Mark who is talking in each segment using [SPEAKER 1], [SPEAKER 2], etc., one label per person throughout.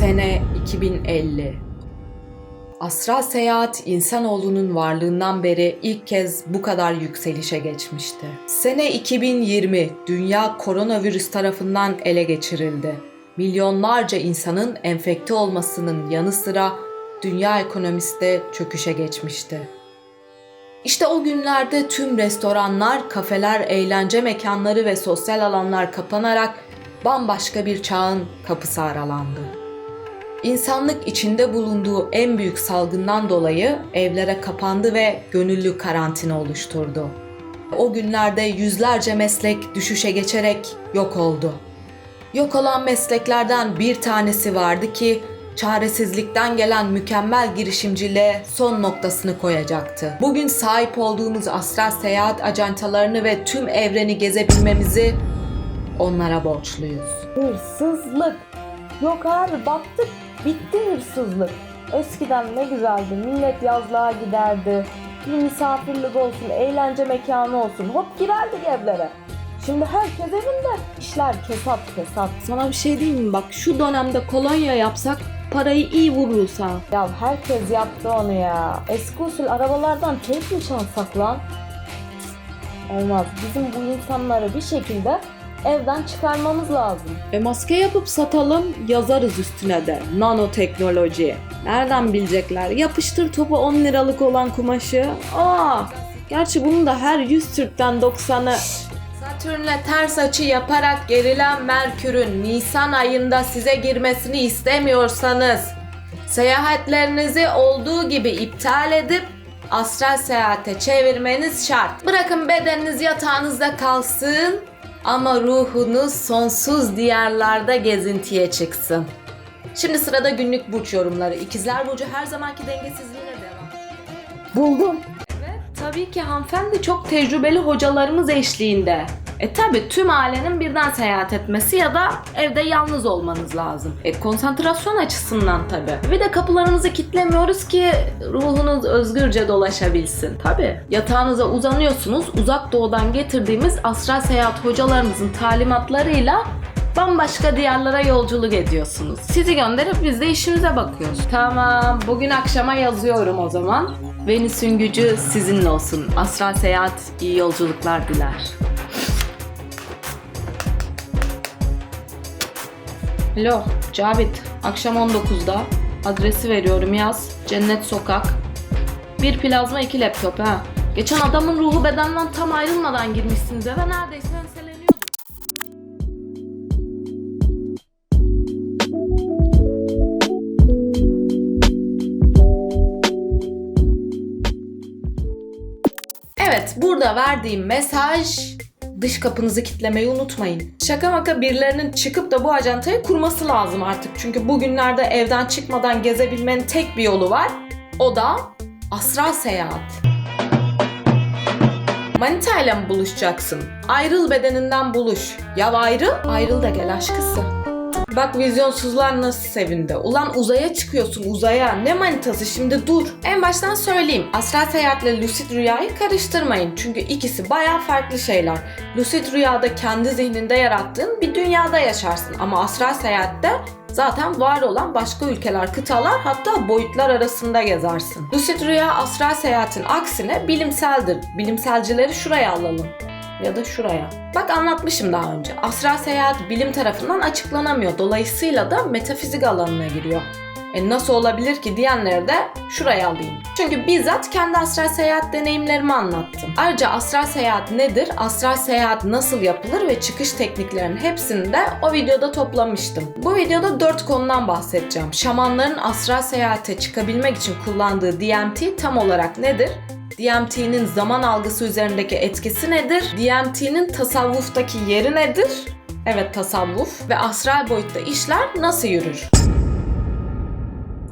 [SPEAKER 1] Sene 2050. Astral seyahat insanoğlunun varlığından beri ilk kez bu kadar yükselişe geçmişti. Sene 2020 dünya koronavirüs tarafından ele geçirildi. Milyonlarca insanın enfekte olmasının yanı sıra dünya ekonomisi de çöküşe geçmişti. İşte o günlerde tüm restoranlar, kafeler, eğlence mekanları ve sosyal alanlar kapanarak bambaşka bir çağın kapısı aralandı. İnsanlık içinde bulunduğu en büyük salgından dolayı evlere kapandı ve gönüllü karantina oluşturdu. O günlerde yüzlerce meslek düşüşe geçerek yok oldu. Yok olan mesleklerden bir tanesi vardı ki çaresizlikten gelen mükemmel girişimciliğe son noktasını koyacaktı. Bugün sahip olduğumuz astral seyahat ajantalarını ve tüm evreni gezebilmemizi onlara borçluyuz.
[SPEAKER 2] Hırsızlık. Yok abi baktık bitti hırsızlık. Eskiden ne güzeldi millet yazlığa giderdi. Bir misafirlik olsun, eğlence mekanı olsun hop girerdik evlere. Şimdi herkes evinde. İşler kesat kesat.
[SPEAKER 3] Sana bir şey diyeyim mi? Bak şu dönemde kolonya yapsak parayı iyi vururuz ha.
[SPEAKER 2] Ya herkes yaptı onu ya. Eski usul arabalardan teyp mi çalsak lan? Olmaz. Bizim bu insanları bir şekilde evden çıkarmamız lazım.
[SPEAKER 3] E maske yapıp satalım yazarız üstüne de. Nanoteknoloji. Nereden bilecekler? Yapıştır topu 10 liralık olan kumaşı. Aa! Gerçi bunu da her 100 Türk'ten 90'ı
[SPEAKER 1] Satürn'le ters açı yaparak gerilen Merkür'ün Nisan ayında size girmesini istemiyorsanız seyahatlerinizi olduğu gibi iptal edip astral seyahate çevirmeniz şart. Bırakın bedeniniz yatağınızda kalsın ama ruhunuz sonsuz diyarlarda gezintiye çıksın. Şimdi sırada günlük burç yorumları. İkizler Burcu her zamanki dengesizliğine devam.
[SPEAKER 2] Buldum.
[SPEAKER 3] Tabii ki hanımefendi çok tecrübeli hocalarımız eşliğinde. E tabi tüm ailenin birden seyahat etmesi ya da evde yalnız olmanız lazım. E konsantrasyon açısından tabi. Bir de kapılarımızı kitlemiyoruz ki ruhunuz özgürce dolaşabilsin. Tabi. Yatağınıza uzanıyorsunuz. Uzak doğudan getirdiğimiz astral seyahat hocalarımızın talimatlarıyla bambaşka diyarlara yolculuk ediyorsunuz. Sizi gönderip biz de işimize bakıyoruz. Tamam, bugün akşama yazıyorum o zaman. Venüs'ün gücü sizinle olsun. Astral seyahat iyi yolculuklar diler. Alo, Cavit. Akşam 19'da. Adresi veriyorum yaz. Cennet Sokak. Bir plazma iki laptop ha. Geçen adamın ruhu bedenden tam ayrılmadan girmişsiniz eve neredeyse enseleniyordum.
[SPEAKER 1] Evet, burada verdiğim mesaj dış kapınızı kitlemeyi unutmayın. Şaka maka birilerinin çıkıp da bu ajantayı kurması lazım artık. Çünkü bugünlerde evden çıkmadan gezebilmenin tek bir yolu var. O da astral seyahat. Manita ile mi buluşacaksın? Ayrıl bedeninden buluş. Ya ayrıl, ayrıl da gel aşkısı. Bak vizyonsuzlar nasıl sevindi. Ulan uzaya çıkıyorsun uzaya. Ne manitası şimdi dur. En baştan söyleyeyim. Astral seyahatle lucid rüyayı karıştırmayın. Çünkü ikisi baya farklı şeyler. Lucid rüyada kendi zihninde yarattığın bir dünyada yaşarsın. Ama astral seyahatte zaten var olan başka ülkeler, kıtalar hatta boyutlar arasında gezersin. Lucid rüya astral seyahatin aksine bilimseldir. Bilimselcileri şuraya alalım ya da şuraya. Bak anlatmışım daha önce. Astral seyahat bilim tarafından açıklanamıyor. Dolayısıyla da metafizik alanına giriyor. E nasıl olabilir ki diyenleri de şuraya alayım. Çünkü bizzat kendi astral seyahat deneyimlerimi anlattım. Ayrıca astral seyahat nedir, astral seyahat nasıl yapılır ve çıkış tekniklerinin hepsini de o videoda toplamıştım. Bu videoda 4 konudan bahsedeceğim. Şamanların astral seyahate çıkabilmek için kullandığı DMT tam olarak nedir? DMT'nin zaman algısı üzerindeki etkisi nedir? DMT'nin tasavvuftaki yeri nedir? Evet tasavvuf ve astral boyutta işler nasıl yürür?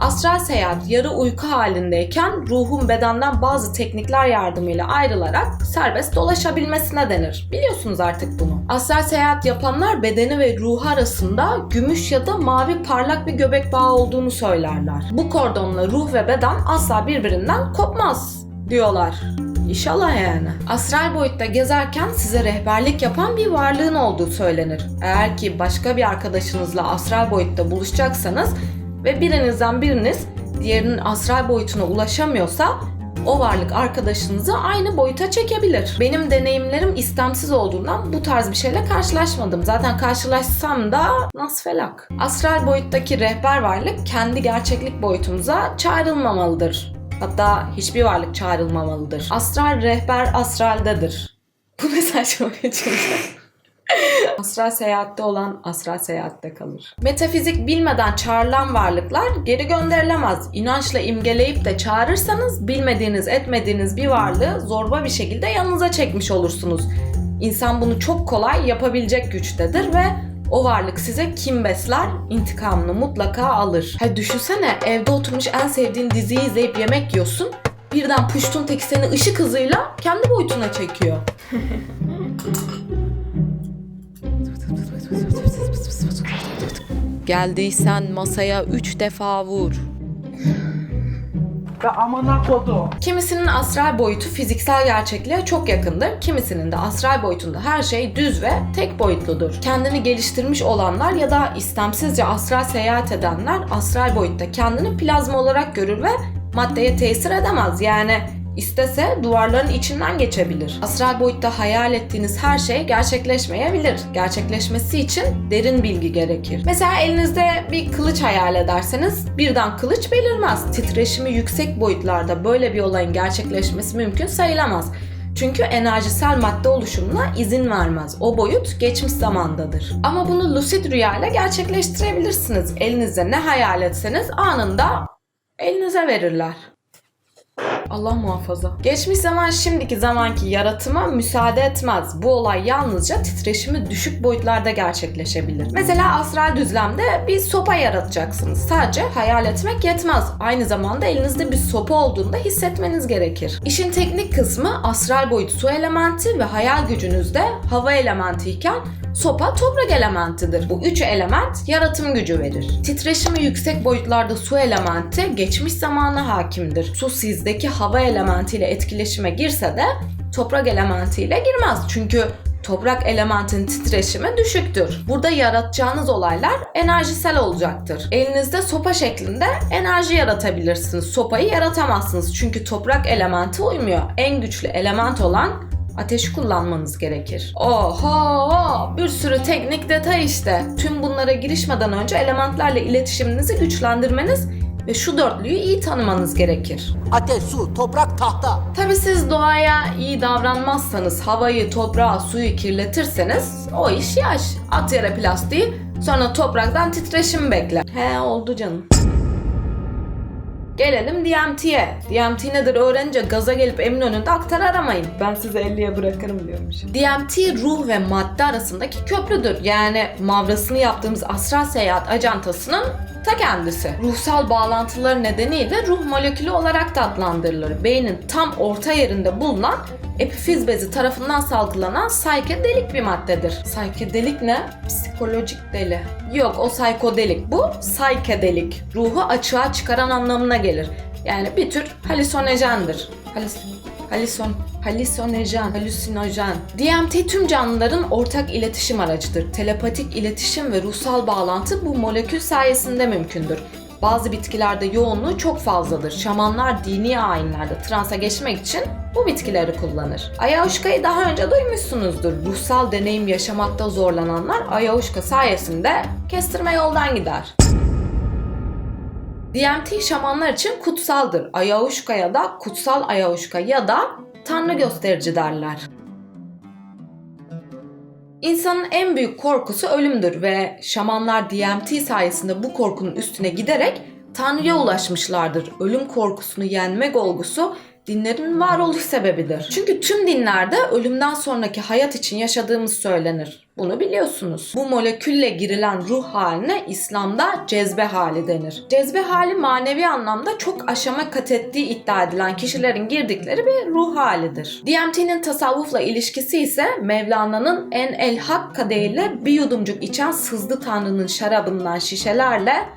[SPEAKER 1] Astral seyahat yarı uyku halindeyken ruhun bedenden bazı teknikler yardımıyla ayrılarak serbest dolaşabilmesine denir. Biliyorsunuz artık bunu. Astral seyahat yapanlar bedeni ve ruhu arasında gümüş ya da mavi parlak bir göbek bağı olduğunu söylerler. Bu kordonla ruh ve beden asla birbirinden kopmaz diyorlar. İnşallah yani. Astral boyutta gezerken size rehberlik yapan bir varlığın olduğu söylenir. Eğer ki başka bir arkadaşınızla astral boyutta buluşacaksanız ve birinizden biriniz diğerinin astral boyutuna ulaşamıyorsa o varlık arkadaşınızı aynı boyuta çekebilir. Benim deneyimlerim istemsiz olduğundan bu tarz bir şeyle karşılaşmadım. Zaten karşılaşsam da nas felak. Astral boyuttaki rehber varlık kendi gerçeklik boyutumuza çağrılmamalıdır. Hatta hiçbir varlık çağrılmamalıdır. Astral rehber astraldedir. Bu mesaj çok çünkü. Astral seyahatte olan astral seyahatte kalır. Metafizik bilmeden çağrılan varlıklar geri gönderilemez. İnançla imgeleyip de çağırırsanız bilmediğiniz etmediğiniz bir varlığı zorba bir şekilde yanınıza çekmiş olursunuz. İnsan bunu çok kolay yapabilecek güçtedir ve o varlık size kim besler, intikamını mutlaka alır. Ha düşünsene evde oturmuş en sevdiğin diziyi izleyip yemek yiyorsun. Birden puştun teki seni ışık hızıyla kendi boyutuna çekiyor. Geldiysen masaya üç defa vur.
[SPEAKER 4] Ve amına kodu.
[SPEAKER 1] Kimisinin astral boyutu fiziksel gerçekliğe çok yakındır. Kimisinin de astral boyutunda her şey düz ve tek boyutludur. Kendini geliştirmiş olanlar ya da istemsizce astral seyahat edenler astral boyutta kendini plazma olarak görür ve maddeye tesir edemez. Yani istese duvarların içinden geçebilir. Astral boyutta hayal ettiğiniz her şey gerçekleşmeyebilir. Gerçekleşmesi için derin bilgi gerekir. Mesela elinizde bir kılıç hayal ederseniz birden kılıç belirmez. Titreşimi yüksek boyutlarda böyle bir olayın gerçekleşmesi mümkün sayılamaz. Çünkü enerjisel madde oluşumuna izin vermez. O boyut geçmiş zamandadır. Ama bunu lucid rüya ile gerçekleştirebilirsiniz. Elinizde ne hayal etseniz anında elinize verirler. Allah muhafaza. Geçmiş zaman şimdiki zamanki yaratıma müsaade etmez. Bu olay yalnızca titreşimi düşük boyutlarda gerçekleşebilir. Mesela astral düzlemde bir sopa yaratacaksınız. Sadece hayal etmek yetmez. Aynı zamanda elinizde bir sopa olduğunda hissetmeniz gerekir. İşin teknik kısmı astral boyut su elementi ve hayal gücünüzde hava elementi iken Sopa toprak elementidir. Bu üç element yaratım gücü verir. Titreşimi yüksek boyutlarda su elementi geçmiş zamana hakimdir. Su sizdeki hava elementiyle etkileşime girse de toprak elementiyle girmez. Çünkü toprak elementin titreşimi düşüktür. Burada yaratacağınız olaylar enerjisel olacaktır. Elinizde sopa şeklinde enerji yaratabilirsiniz. Sopayı yaratamazsınız çünkü toprak elementi uymuyor. En güçlü element olan ateşi kullanmanız gerekir. Oho! Bir sürü teknik detay işte. Tüm bunlara girişmeden önce elementlerle iletişiminizi güçlendirmeniz ve şu dörtlüyü iyi tanımanız gerekir.
[SPEAKER 5] Ateş, su, toprak, tahta.
[SPEAKER 1] Tabi siz doğaya iyi davranmazsanız, havayı, toprağı, suyu kirletirseniz o iş yaş. At yere plastiği, sonra topraktan titreşim bekle. He oldu canım. Gelelim DMT'ye. DMT nedir öğrenince gaza gelip Eminönü'nde aktar aramayın. Ben size 50'ye bırakırım diyormuşum. DMT ruh ve madde arasındaki köprüdür. Yani mavrasını yaptığımız astral seyahat ajantasının ta kendisi. Ruhsal bağlantıları nedeniyle ruh molekülü olarak da adlandırılır. Beynin tam orta yerinde bulunan epifiz bezi tarafından salgılanan psikedelik bir maddedir. Psikedelik ne? Psikolojik deli. Yok o psikodelik. Bu psikedelik. Ruhu açığa çıkaran anlamına gelir. Yani bir tür halüsinojendir. Halüs Halüson, halüsinojen, halüsinojen. DMT tüm canlıların ortak iletişim aracıdır. Telepatik iletişim ve ruhsal bağlantı bu molekül sayesinde mümkündür. Bazı bitkilerde yoğunluğu çok fazladır. Şamanlar dini ayinlerde transa geçmek için bu bitkileri kullanır. Ayahuasca'yı daha önce duymuşsunuzdur. Ruhsal deneyim yaşamakta zorlananlar ayahuasca sayesinde kestirme yoldan gider. DMT şamanlar için kutsaldır. Ayahuasca'ya da kutsal ayahuasca ya da tanrı gösterici derler. İnsanın en büyük korkusu ölümdür ve şamanlar DMT sayesinde bu korkunun üstüne giderek Tanrı'ya ulaşmışlardır. Ölüm korkusunu yenmek olgusu dinlerin varoluş sebebidir. Çünkü tüm dinlerde ölümden sonraki hayat için yaşadığımız söylenir. Bunu biliyorsunuz. Bu molekülle girilen ruh haline İslam'da cezbe hali denir. Cezbe hali manevi anlamda çok aşama kat ettiği iddia edilen kişilerin girdikleri bir ruh halidir. DMT'nin tasavvufla ilişkisi ise Mevlana'nın en el hak kadehiyle bir yudumcuk içen sızdı tanrının şarabından şişelerle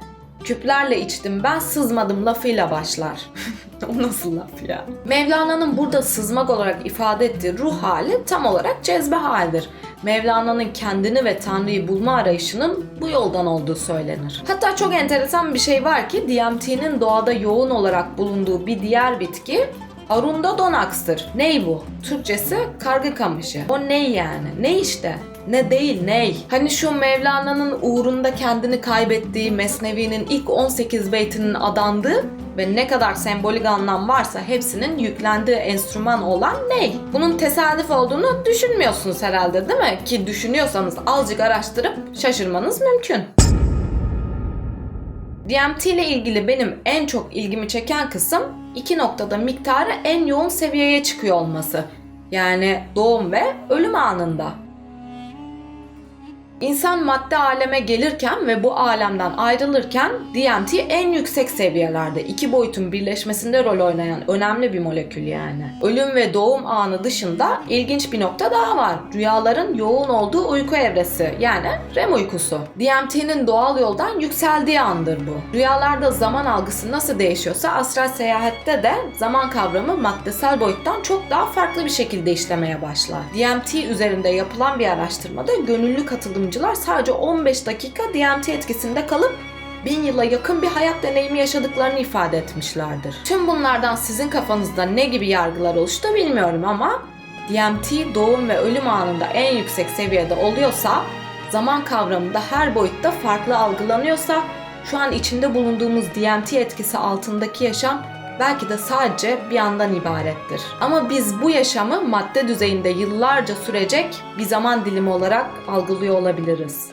[SPEAKER 1] küplerle içtim ben sızmadım lafıyla başlar. o nasıl laf ya? Mevlana'nın burada sızmak olarak ifade ettiği ruh hali tam olarak cezbe halidir. Mevlana'nın kendini ve Tanrı'yı bulma arayışının bu yoldan olduğu söylenir. Hatta çok enteresan bir şey var ki DMT'nin doğada yoğun olarak bulunduğu bir diğer bitki Arunda donaks'tır. Ney bu? Türkçesi kargı kamışı. O ney yani? Ne işte? Ne değil ney? Hani şu Mevlana'nın uğrunda kendini kaybettiği Mesnevi'nin ilk 18 beytinin adandığı ve ne kadar sembolik anlam varsa hepsinin yüklendiği enstrüman olan ney? Bunun tesadüf olduğunu düşünmüyorsunuz herhalde değil mi? Ki düşünüyorsanız azıcık araştırıp şaşırmanız mümkün. DMT ile ilgili benim en çok ilgimi çeken kısım iki noktada miktarı en yoğun seviyeye çıkıyor olması. Yani doğum ve ölüm anında. İnsan madde aleme gelirken ve bu alemden ayrılırken DMT en yüksek seviyelerde iki boyutun birleşmesinde rol oynayan önemli bir molekül yani. Ölüm ve doğum anı dışında ilginç bir nokta daha var. Rüyaların yoğun olduğu uyku evresi yani REM uykusu. DMT'nin doğal yoldan yükseldiği andır bu. Rüyalarda zaman algısı nasıl değişiyorsa astral seyahatte de zaman kavramı maddesel boyuttan çok daha farklı bir şekilde işlemeye başlar. DMT üzerinde yapılan bir araştırmada gönüllü katılımcılar sadece 15 dakika DMT etkisinde kalıp bin yıla yakın bir hayat deneyimi yaşadıklarını ifade etmişlerdir. Tüm bunlardan sizin kafanızda ne gibi yargılar oluştu bilmiyorum ama DMT doğum ve ölüm anında en yüksek seviyede oluyorsa, zaman kavramı da her boyutta farklı algılanıyorsa, şu an içinde bulunduğumuz DMT etkisi altındaki yaşam belki de sadece bir andan ibarettir. Ama biz bu yaşamı madde düzeyinde yıllarca sürecek bir zaman dilimi olarak algılıyor olabiliriz.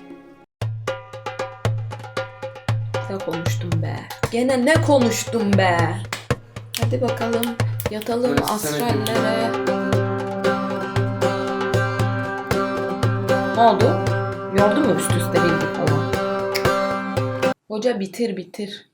[SPEAKER 1] Ne konuştum be? Gene ne konuştum be? Hadi bakalım yatalım astrallere. Ne oldu? Gördün mü üst üste bilgi falan? Hoca bitir bitir.